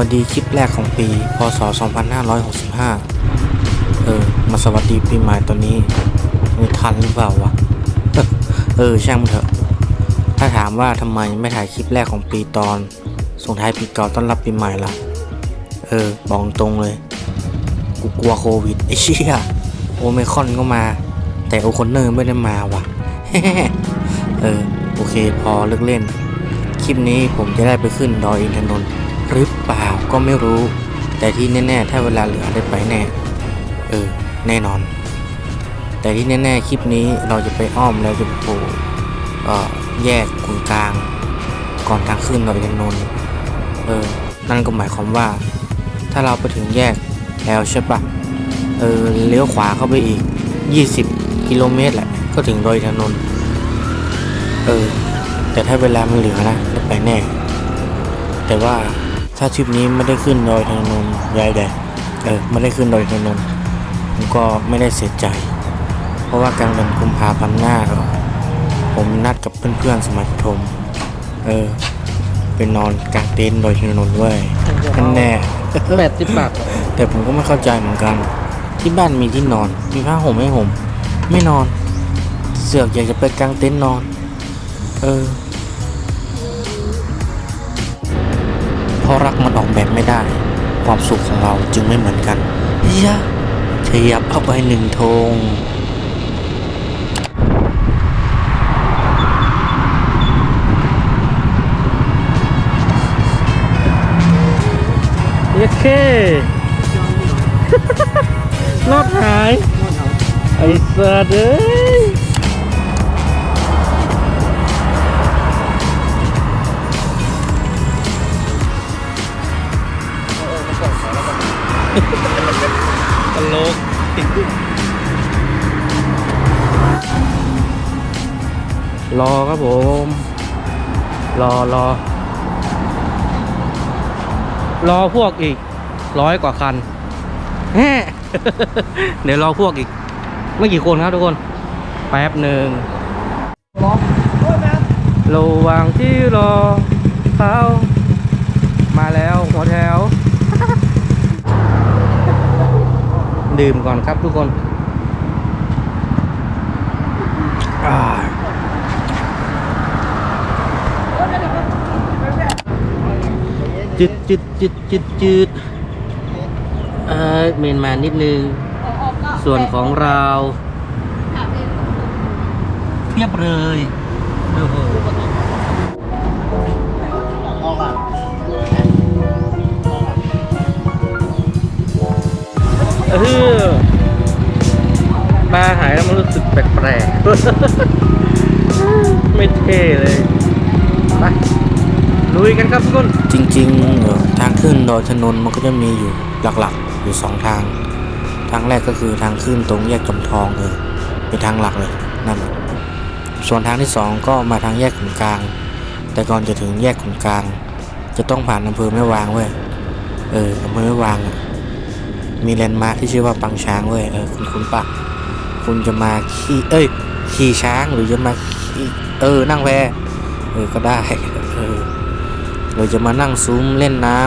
สวัสดีคลิปแรกของปี พศ 2565 เออ มาสวัสดีปีใหม่ตอนนี้มีทันหรือเปล่าวะ เออ ช่างมันเถอะ ถ้าถามว่าทำไมไม่ถ่ายคลิปแรกของปีตอน ส่งท้ายปีเก่าต้อนรับปีใหม่ล่ะ เออ บอกตรงเลย กูกลัวโควิดไอ้เชี่ยโอไมคอนก็มา แต่โอคอนเนอร์ไม่ได้มาว่ะเออ โอเค พอเลิกเล่น คลิปนี้ผมจะได้ไปขึ้นดอยอินทนนท์ หรือเปล่าก็ไม่รู้ แต่ที่แน่ๆ ถ้าเวลาเหลือได้ไปแน่ เออ แน่นอน แต่ที่แน่ๆ คลิปนี้เราจะไปอ้อมแล้วจะโผล่แยกกุนกลาง ก่อนทางขึ้นดอยอินทนนเออ นั่นก็หมายความว่า ถ้าเราไปถึงแยกแล้วใช่ปะเออ เลี้ยวขวาเข้าไปอีก 20 กิโลเมตรแหละ ก็ถึงดอยอินทนนท์เออ แต่ถ้าเวลามันเหลือนะได้ไปแน่ แต่ว่า ถ้าทริปนี้ไม่ได้ขึ้นดอยทางนนท์ยายแดงเออไม่ได้ขึ้นดอยทางนนท์ผมก็ไม่ได้เสียใจ เพราะว่ากลางเดือนกุมภาพันธ์หน้าก็ผมนัดกับเพื่อนๆสมัยประถมเออไปนอนกลางเต็นท์ดอยทางนนท์เว้ยนั่นแน่แปดสิบบาทแต่ผมก็ไม่เข้าใจเหมือนกัน ที่บ้านมีที่นอน มีผ้าห่มให้ห่มไม่นอน เสือกอยากจะไปกางเต็นท์นอน เออ ราะรักมันออกแบบไม่ได้ ความสุขของเราจึงไม่เหมือนกันยะเทียบเอาไปหนึ่งธงเยเครถหาย ไอ้สัตว์เอ้ย กรอครับผม รอรอ รอพวกอีกร้อยกว่าคันแฮ่เดี๋ยวรอพวกอีก ไม่กี่คนครับทุกคน แป๊บหนึ่งระหว่างที่รอเขามาแล้วหัวแถว ดื่มก่อนครับทุกคนจืดจืดจืดจืดจืดเออเมนมานิดนึง ส่วนของเราเรียบเลยโอ้โห เออปลาหายแล้วมันรู้สึกแปลกๆ ไม่เท่เลย ไปลุยกันครับทุกคน จริงๆ ทางขึ้นดอยถนนมันก็จะมีอยู่หลักๆ อยู่สองทาง ทางแรกก็คือทางขึ้นตรงแยกจอมทองเออเป็นทางหลักเลยนั่นส่วนทางที่สองก็มาทางแยกขุนกลาง แต่ก่อนจะถึงแยกขุนกลาง จะต้องผ่านอำเภอแม่วางเว้ยเอออำเภอแม่วางอะ มีแลนด์มาร์คที่ชื่อว่าปังช้างเว้ยเออคุณคุณปะคุณจะมาขี่เอ้ยขี่ช้างหรือจะมาขี่เออนั่งแพเออก็ได้เออเราจะมานั่งซุ้มเล่นน้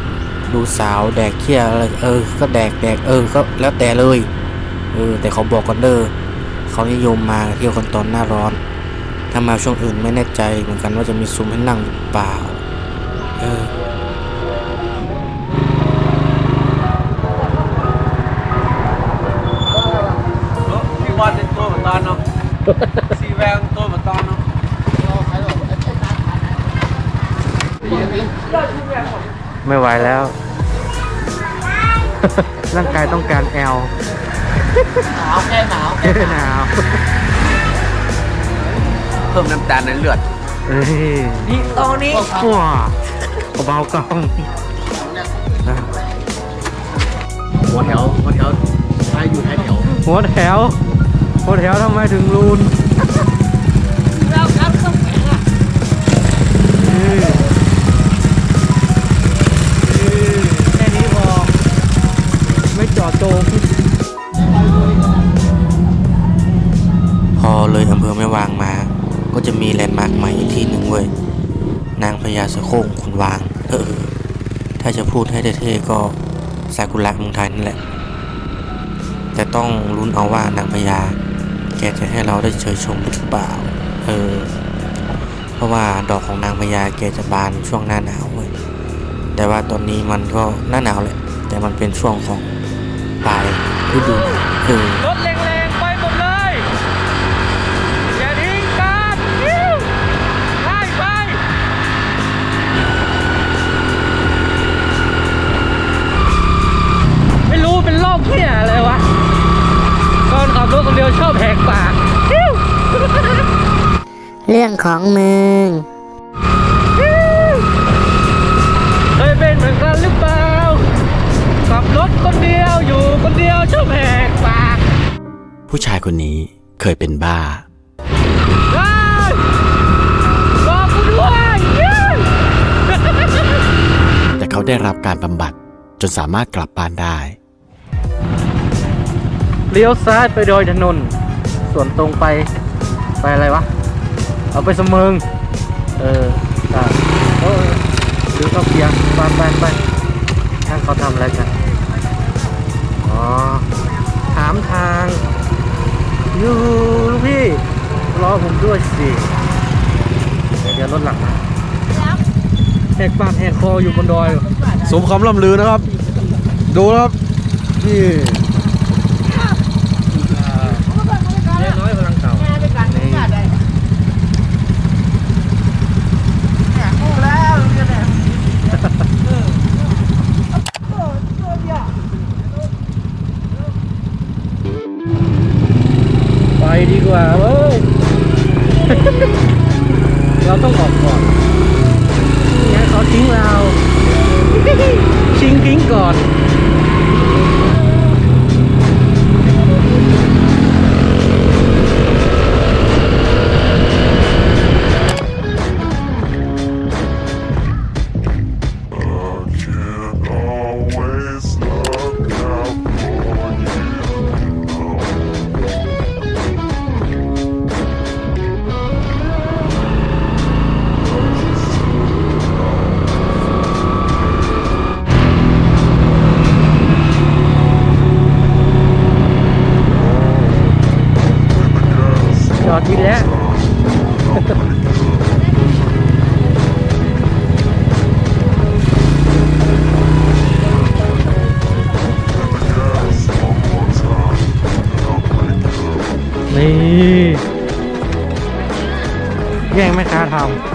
ำดูสาวแดกเที่ยอะไรเออ ก็แดกแดกเออก็แล้วแต่เลยเออแต่เขาบอกกันเด้อเขานิยมมาเที่ยวกันตอนหน้าร้อน ถ้ามาช่วงอื่นไม่แน่ใจเหมือนกันว่าจะมีซุ้มให้นั่งหรือเปล่า เออ นาะซีแวงตัวเหมือนตอนเนาะไม่ไหวแล้ว ร่างกายต้องการแอลหนาวแค่หนาวหนาว เพิ่มน้ำตาลในเลือดเอ้ยนี่ตอนนี้ว้าเบาๆกล้องหัวแถวหัวแถวท้ายอยู่ท้ายแถวหัวแถว หัวแถวทำไมถึงรูนแล้วครับต้องแข็งอะแค่นี้พอ ไม่จอดโจงพอเลยอำเภอแม่วางมา ก็จะมีแลนด์มาร์คใหม่อีกที่หนึ่งเว้ย นางพญาสะโคร่งขุนวาง เออ ถ้าจะพูดให้เท่ๆก็ซากุระเมืองไทยนั่นแหละ แต่ต้องลุ้นเอาว่านางพญา แกจะให้เราได้เชยชมหรือเปล่า เออ เพราะว่าดอกของนางพญาแกจะบานช่วงหน้าหนาวเว้ย แต่ว่าตอนนี้มันก็หน้าหนาวแหละ แต่มันเป็นช่วงของปลายฤดูหนาวเอ ของมึง เคยเป็นเหมือนกันหรือเปล่าขับรถคนเดียวอยู่คนเดียวชอบแหกปากผู้ชายคนนี้เคยเป็นบ้า เฮ้ยรอกูด้วยยิ้วแต่เขาได้รับการบำบัดจนสามารถกลับบ้านได้ เลี้ยวซ้ายไปโดยถนน ส่วนตรงไป ไปอะไรวะ เอาไปสมิงเอออ่าเออหรือเข้าเกียร์ไปไปไปช่างเขาทำอะไรกัน อ๋อ ถามทางยูลูกพี่รอผมด้วยสิเดี๋ยวรถหลังมาแหกปากแหกคออยู่บนดอย สมคำล่ำลือนะครับ ดูครับนี่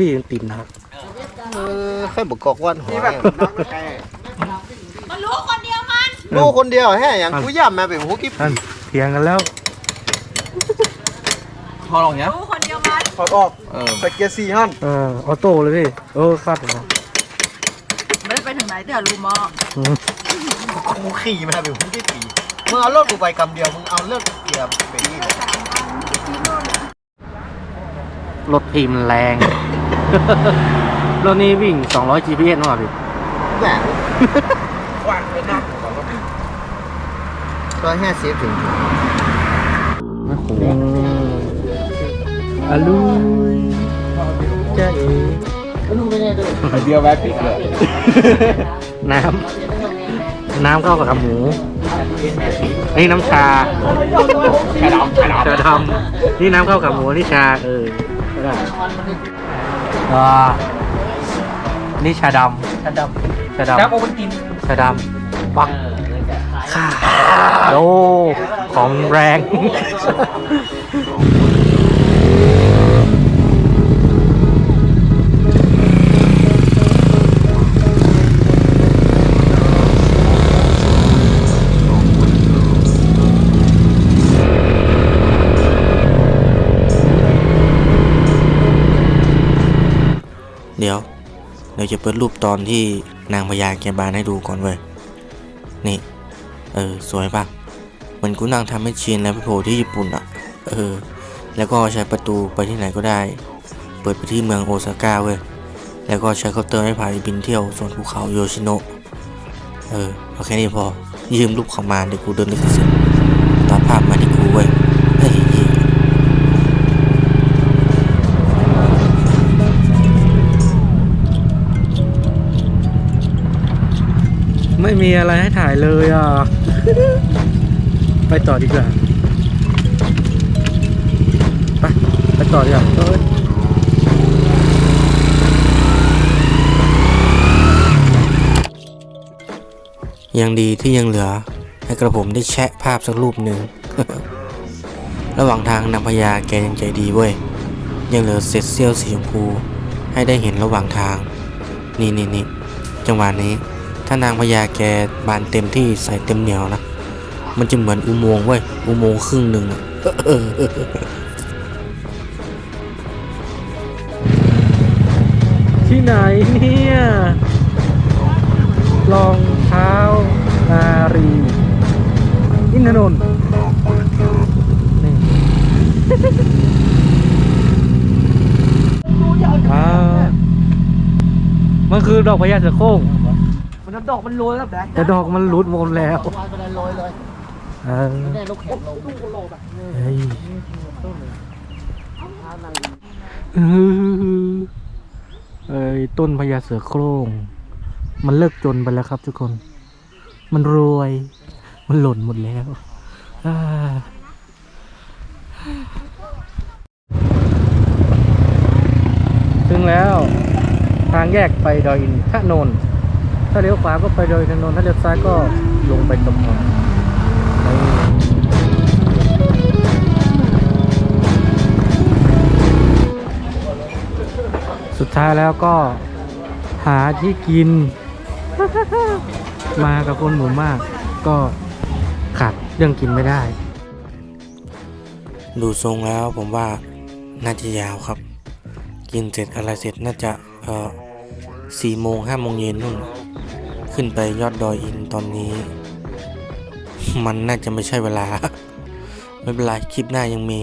พี่ยังติดนะครับเออแค่บอกกอกวันหัวนี่แบบนักไม่ใช่รู้คนเดียวแฮ่อย่างกูย่ำมาเป็นหูกิ๊บท่านเถียงกันแล้วพอลองเนี้ยถอดออกใส่เกียร์สี่ฮั่นเออออโต้เลยพี่เออคาดเหรอไม่ได้ไปถึงไหนเดี๋ยวรู้มออืมกูขี่มาเป็นหูกิ๊บปีมึงเอารถกูไปกำเดียวมึงเอาเลือดเกียร์เป็นนี่เลย รถทีมแรง รถนี้วิ่ง 200 GPS มั้งพี่แหมวางไปนักร้อยห้าสิบถึงโอาลุยจ้าเอ๋เดียวแวะปิดเลยน้ำ น้ำเข้ากับขาหมูนนี้น้ำชาชาดำชาดำนี่น้ำเข้ากับหมูนี่ชาเออ ได้อ่านี่ชาดำชาดำชาดำครับโอมันกินชาดำปักข้าโดของแรง จะเปิดรูปตอนที่นางพญาแกบานให้ดูก่อนเว้ย นี่ เออ สวยปะเหมือนกูนั่งทำให้ชินแล้วไปโผล่ที่ญี่ปุ่นอะ เออ แล้วก็ใช้ประตูไปที่ไหนก็ได้ เปิดไปที่เมืองโอซาก้าเว้ย แล้วก็ใช้เคาน์เตอร์ให้พาไปบินเที่ยวส่วนภูเขาโยชิโนะ เออ เอาแค่นี้พอ ยืมรูปเขามาเดี๋ยวกูเดินลิขสิทธิ์ ไม่มีอะไรให้ถ่ายเลยอะ ไปต่อดีกว่า ไปไปต่อดีกว่าเอ้ยยังดีที่ยังเหลือ ให้กระผมได้แชะภาพสักรูปหนึ่ง ระหว่างทางนางพญาแกยังใจดีเว้ย ยังเหลือเศษเสี้ยวสีชมพู ให้ได้เห็นระหว่างทาง นี่นี่นี่จังหวะนี้ ถ้านางพญาแกบานเต็มที่ใส่เต็มเหนียวนะ มันจะเหมือนอุโมงค์เว้ย อุโมงค์ครึ่งหนึ่งอะที่ไหนเนี่ยรองเท้านารี อินทนนท์นี่มันคือดอกพญาเสือโคร่ง ดอกมันโรยแล้วแบงแต่ดอกมันรุดหมดแล้ววางไปเลยโรยเลยเออแน่ลูกเห็บลงเฮ้ยเออเอ้ยต้นพญาเสือโคร่ง มันเลิกจนไปแล้วครับทุกคน มันรวย มันหล่นหมดแล้วอ่าถึงแล้ว ทางแยกไปดอยอินทนนท์ ถ้าเลี้ยวขวาก็ไปโดยอินนถ้าเลี้ยวซ้ายก็ลงไปตรงนั้นสุดท้ายแล้วก็หาที่กิน มากับคนหมู่มาก ก็ขาดเรื่องกินไม่ได้ ดูทรงแล้วผมว่าน่าจะยาวครับ กินเสร็จอะไรเสร็จน่าจะเอ่อสี่โมงห้าโมงเย็นนู่น ขึ้นไปยอดดอยอินตอนนี้ มันน่าจะไม่ใช่เวลา ไม่เป็นไรคลิปหน้ายังมี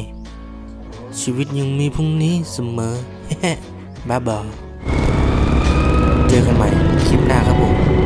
ชีวิตยังมีพรุ่งนี้เสมอ บ้าบอเจอกันใหม่คลิปหน้าครับผม